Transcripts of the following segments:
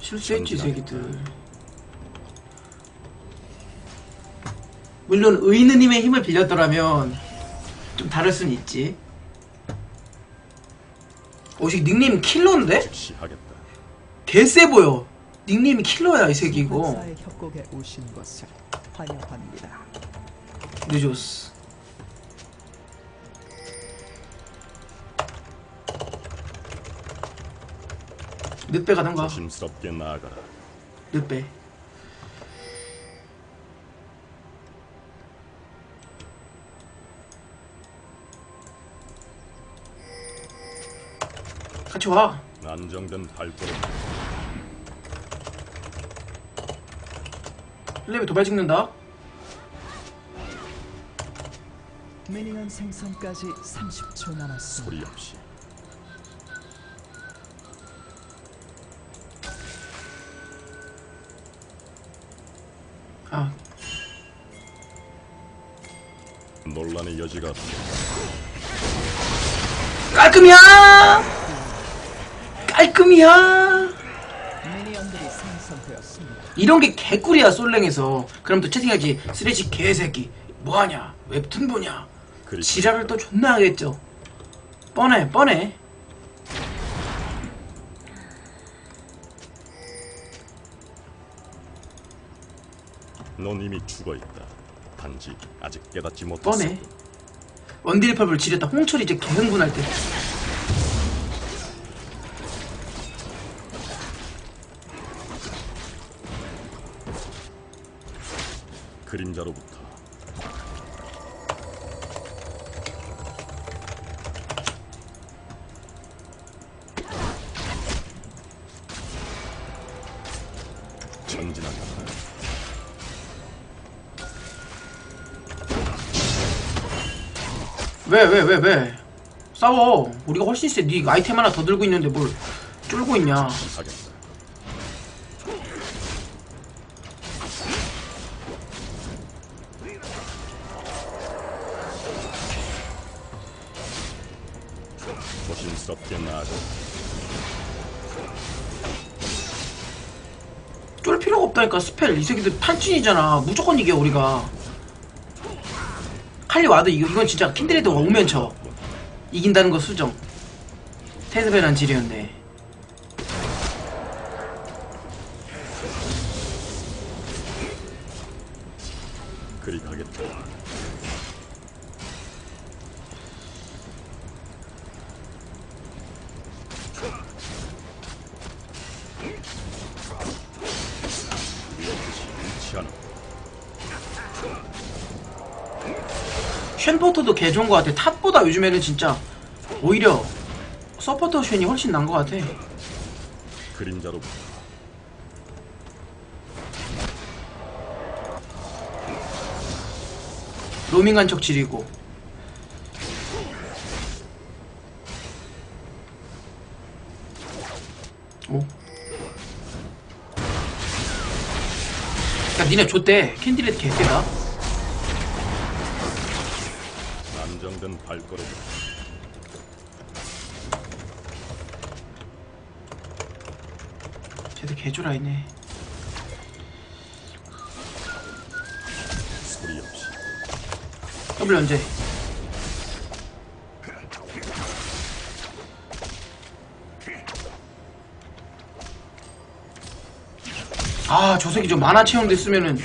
실수했지 이 새끼들 물론 의느님의 힘을 빌렸더라면 좀 다를 수는 있지 오식 닉네임 킬러인데? 시하겠다. 개쎄 보여 닉네임이 킬러야 이 새끼 이거. 늦었어 늦배 가던가 조심스럽게 나아가라. 늦배 같이 와 안정된 발걸음. 플레이 도발 찍는다 미니언 생성까지 30초 남았습니다. 소리 없이. 논란의 여지가. 깔끔이야! 깔끔이야. 이런 게 개꿀이야 솔랭에서. 그럼 또 채팅하지. 쓰레기 개새끼. 뭐하냐? 웹툰 보냐? 그리 지랄을 또 존나 하겠죠. 뻔해 뻔해. 넌 이미 죽어 있다. 단지 아직 깨닫지 못했어. 뻔해 원딜팝을 지렸다. 홍철이 이제 개흥분할 때. 그림자로부터 왜 왜 왜 왜? 싸워. 우리가 훨씬 세 네 아이템 하나 더 들고 있는데 뭘 쫄고 있냐. 조심스럽게. 쫄 필요가 없다니까. 스펠. 이 새끼들 판찐이잖아. 무조건 이겨 우리가 칼리 와도 이건 진짜 킨드레드 오면 쳐. 이긴다는 거 수정. 테스베란 지리였네 개 좋은 것 같아. 탑보다 요즘에는 진짜 오히려 서포터 쉔이 훨씬 나은 것 같아. 그림자로부터 로밍한 척 지리고. 오. 야 니네 줬대. 캔디렛 개쎄다 안정된 발걸음. 개조라 있네. 소리 없이. 더블 언제? 아 저 새끼 좀 만화 체험됐으면은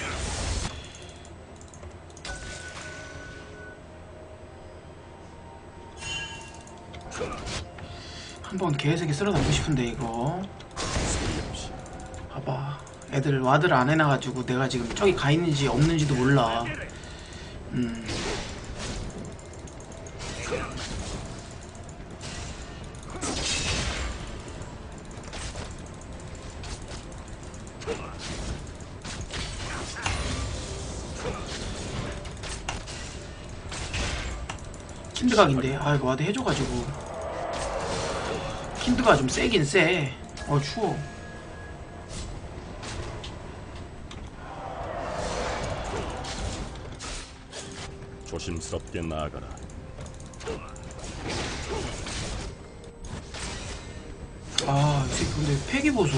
개새끼 쓸어 담고 싶은데 이거. 봐봐. 애들 와드를 안 해놔가지고 내가 지금 저기 가 있는지 없는지도 몰라. 음. 킨드각인데? 아 이거 와드 해줘가지고 킨드가 좀 세긴 세 어 추워. 조심스럽게 나아가라. 아, 이 새끼 근데 폐기 보소?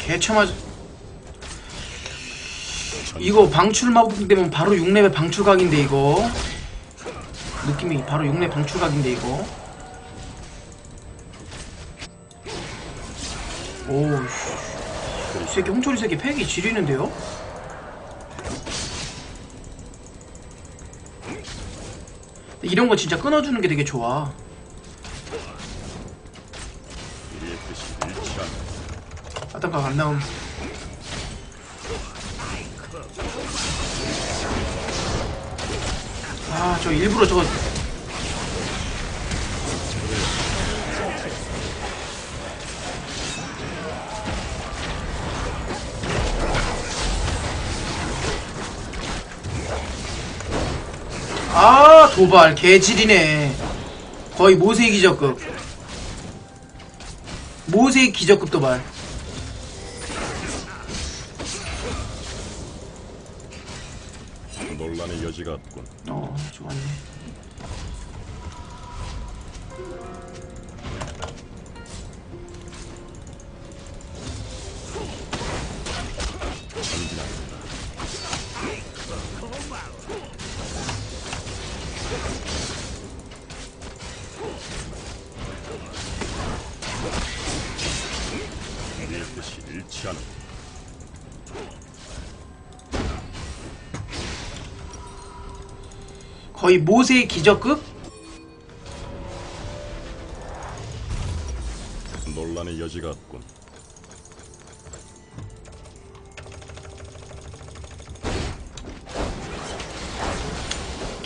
개처맞 이거 방출 마법 되면 바로 6렙의 방출각인데 이거. 느낌이 바로 6렙 방출각인데 이거 오우. 이 새끼 홍초리 새끼 팩이 지리는데요? 이런 거 진짜 끊어주는 게 되게 좋아. 아따가 안 나옴. 아저 일부러 저거 아 도발 개질이네. 거의 모세의 기적급. 모세의 기적급 도발. 논란의 여지가 없군. 어 좋았네 뜻이 거의 모세의 기적급 논란의 여지가 없군.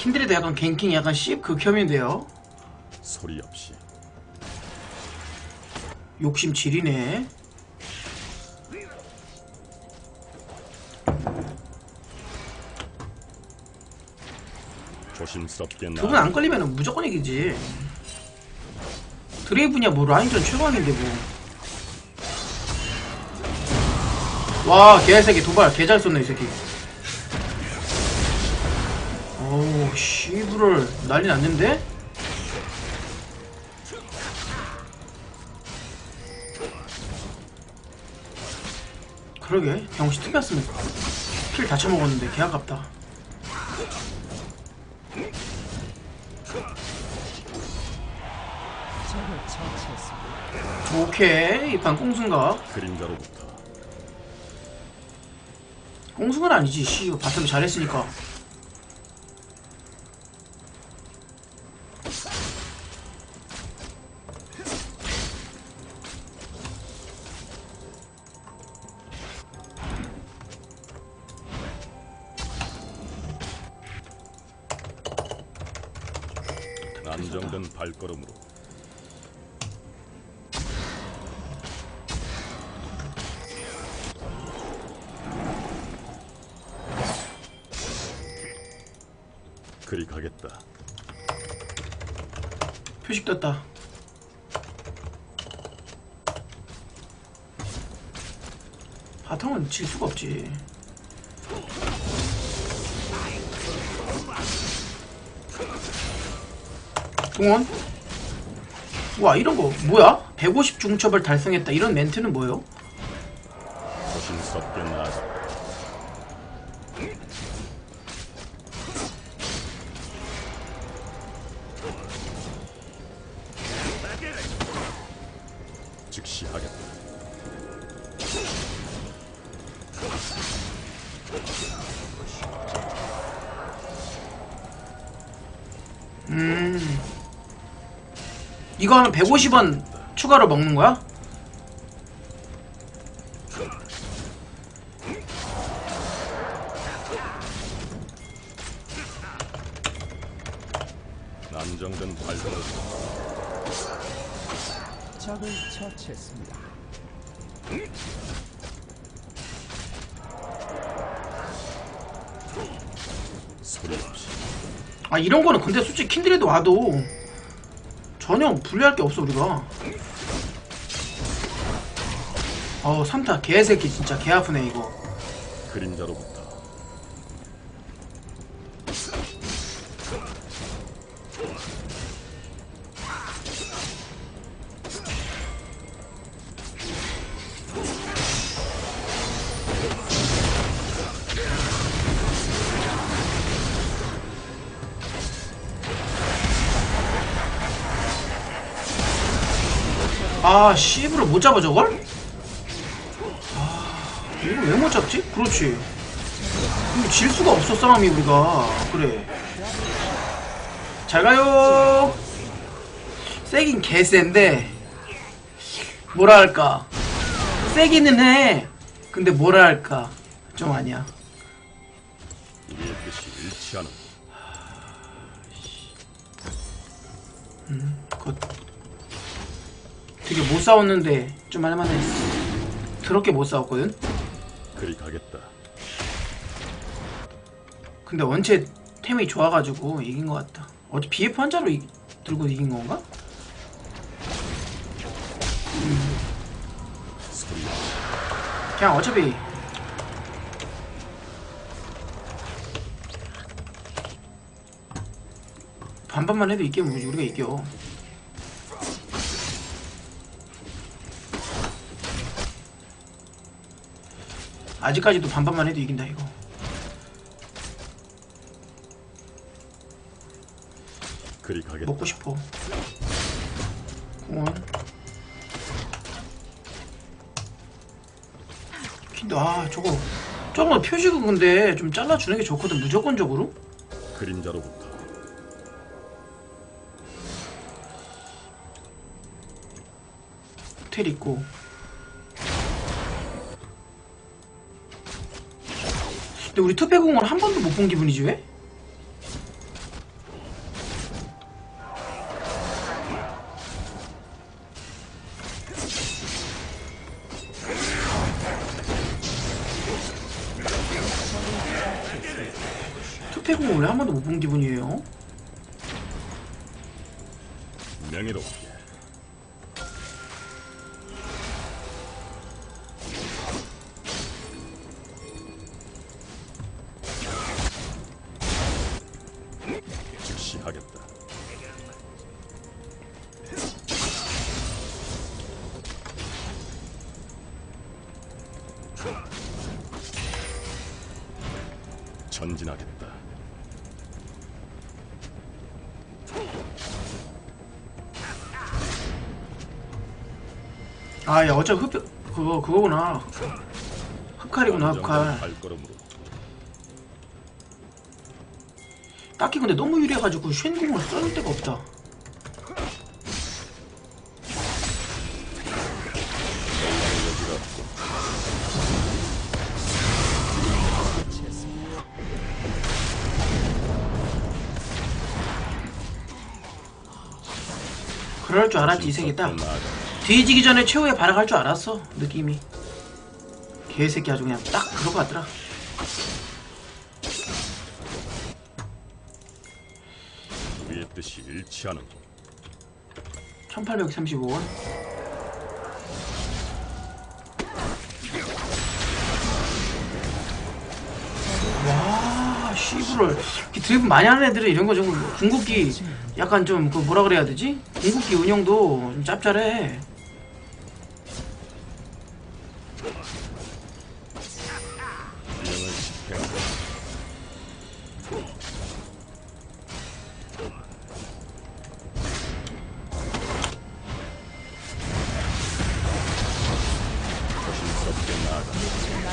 킨드레도 약간 갱킹 약간 씹 극혐인데요. 소리 없이. 욕심 지리네. 조심스럽게 나. 두분안 걸리면 무조건 이기지. 드레이브냐 뭐 라인전 최강인데 뭐 와 개새끼 도발 개 잘 쏜네 이 새끼 씨부를 난리 났는데? 그러게. 병시 특이었으면 킬 다 쳐먹었는데 개 아깝다. 오케이. 이판 꽁순가 그림자로부터. 꽁순은 아니지. 씨 바텀이 잘했으니까 그리 가겠다. 표식 떴다 바텀은 질 수가 없지 동원 와 이런 거 뭐야? 150 중첩을 달성했다 이런 멘트는 뭐예요? 나아가. 이거 하면 150원 추가로 먹는 거야? 안정된 발걸음. 적을 처치했습니다. 소리 없이 아 이런 거는 근데 솔직히 킨드레드 와도 전혀 불리할 게 없어 우리가. 어우 3타 개새끼 진짜 개 아프네 이거. 그림자로부터 아 씨부를 못 잡아 저걸? 아 이거 왜못 잡지? 그렇지. 근데 질 수가 없어 싸움이 우리가. 그래. 잘 가요. 세긴 개센데. 뭐라 할까? 세기는 해. 근데 뭐라 할까? 좀 아니야. 일치하는 그 되게 못 싸웠는데 좀 할만해. 더럽게 못 싸웠거든? 그리 가겠다. 근데 원체 템이 좋아가지고 이긴 것 같다. 어제 BF 한자로 이- 들고 이긴 건가? 소리 그냥 어차피 반반만 해도 이기면 우리가 이겨 아직까지도 반반만 해도 이긴다 이거. 그리 가겠다. 먹고 싶어. 공원 근데 아 저거. 저거 표식은 근데 좀 잘라주는 게 좋거든 무조건적으로? 그림자로부터. 호텔 있고 근데 우리 투패공을 한 번도 못 본 기분이지 왜? 투패공을 왜 한 번도 못 본 기분이에요? 전진하겠다. 아, 야, 어차피 흡, 그거, 그거구나. 흡칼이구나, 흡칼. 발걸음으로 딱히 근데 너무 유리해가지고 쉔궁을 써줄 데가 없다. 그럴 줄 알았지, 이 새끼 딱. 뒤지기 전에 최후에 발악할 줄 알았어, 느낌이. 개새끼 아주 그냥 딱 그거 같더라. 우리의 뜻이 일치하는 1835원. 씨부를. 드리블 많이 하는 애들은 이런 거 좀, 궁극기, 약간 좀, 그 뭐라 그래야 되지? 궁극기 운영도 좀 짭짤해.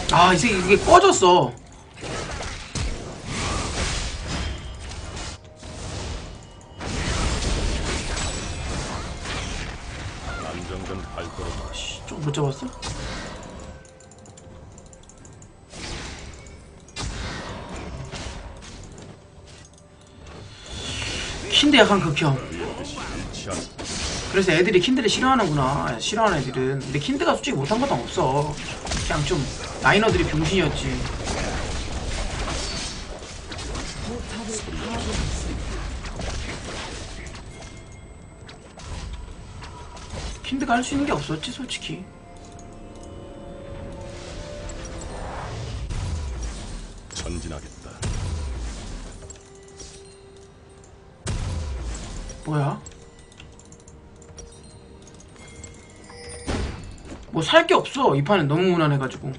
아, 이 새끼 이게 꺼졌어. 안정된 발걸음 좀못 잡았어? 킨드 약간 극혐. 그래서 애들이 킨드를 싫어하는구나. 싫어하는 애들은. 근데 킨드가 솔직히 못한 것도 없어. 그냥 좀 라이너들이 병신이었지. 킨드가 할 수 있는 게 없었지, 솔직히. 전진하겠다 뭐야? 뭐 살 게 없어. 이 판은 너무 무난해가지고.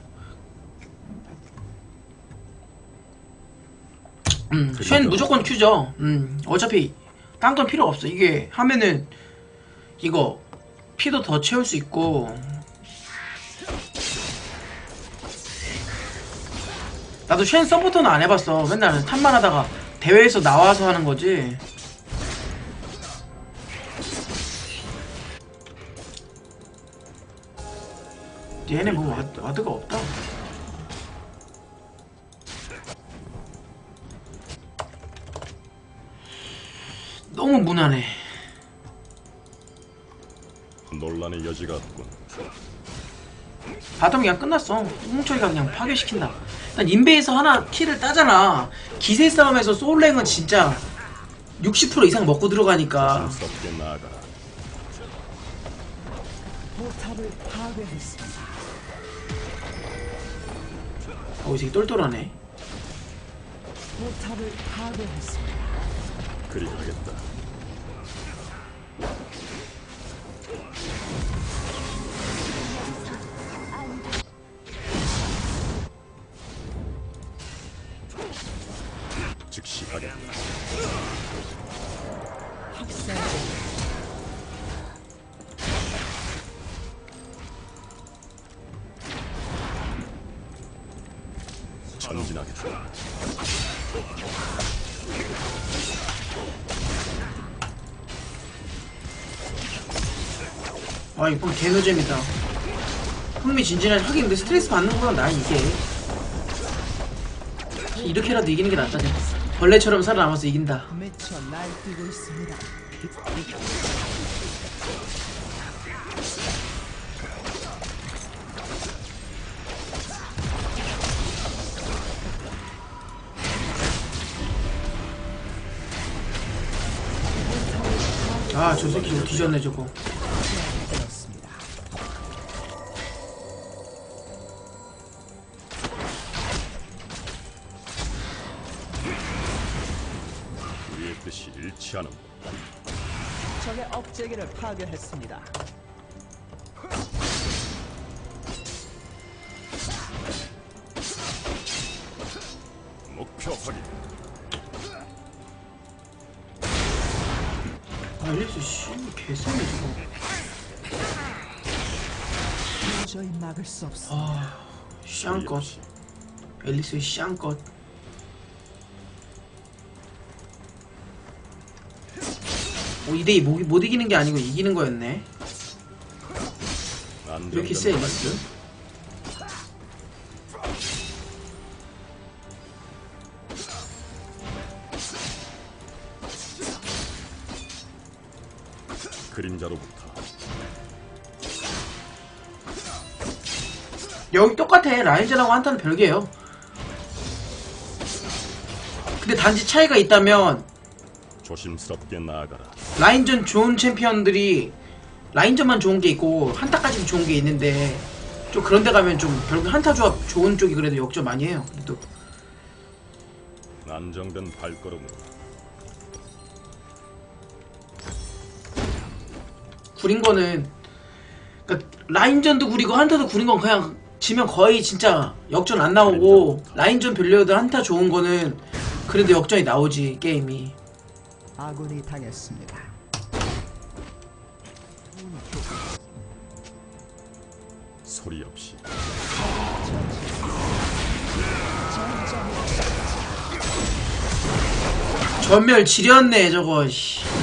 음, 쉔 무조건 큐죠. 음, 어차피 딴 건 필요 없어. 이게 하면은 이거 피도 더 채울 수 있고. 나도 쉔 서포터는 안 해봤어. 맨날 탑만 하다가 대회에서 나와서 하는 거지. 얘네 뭐 와드, 와드가 없다. 너무 무난해 논란의 여지가 없군. 바텀 그냥 끝났어. 홍철이가 그냥 파괴시킨다. 난 인베에서 하나 킬을 따잖아. 기세 싸움에서 소울랭은 진짜 60% 이상 먹고 들어가니까. 나아가라. 포탑을 파괴했습니다. 어, 똘똘하네. 포탑을 파괴했습니다. 그리하겠다. 아, 이번 개노잼이다. 흥미진진한 하긴 근데 스트레스 받는 거보다 난 이게. 이렇게라도 이기는 게 낫다. 지 벌레처럼 살아남아서 이긴다. 아, 저 새끼 저거 뒤졌네, 저거. 우리의 뜻이 일치하는 적의 파괴했습니다. 아, 일리스 씨, 개쎄네, 저거. 도저히 막을 수 없습니다. 아, 샹껏. 앨리스의 샹껏. 오, 2대2 못, 못 이기는 게 아니고 이기는 거였네. 왜 이렇게 세, 앨리스? 그림자로부터 여기 똑같아. 라인전하고 한타는 별개예요. 근데 단지 차이가 있다면 조심스럽게 나아가라. 라인전 좋은 챔피언들이 라인전만 좋은 게 있고 한타까지도 좋은 게 있는데 좀 그런 데 가면 좀 결국 한타 조합 좋은 쪽이 그래도 역전 많이 해요. 그래도 안정된 발걸음으로 구린 거는 그러니까 라인전도 구리고 한타도 구린 건 그냥 지면 거의 진짜 역전 안 나오고 라인전 별로여도 한타 좋은 거는 그래도 역전이 나오지 게임이 아군이 당했습니다. 소리 없이 전멸 지렸네 저거 씨.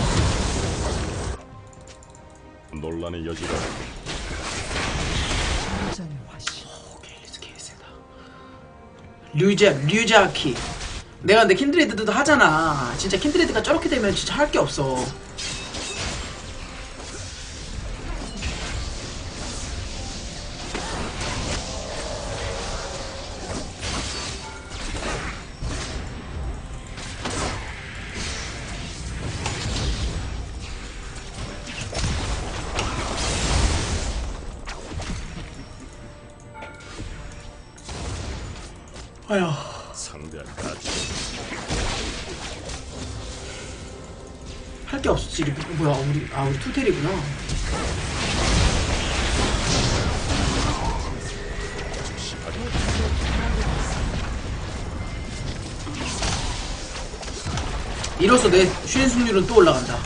논란의 여지가 류자 류자키. 내가 근데 킨드레드도 하잖아. 진짜 킨드레드가 저렇게 되면 진짜 할 게 없어 할 게 없었지 이리- 뭐야 우리 아 우리 투텔이구나. 이로써 내 슈엔 승률은 또 올라간다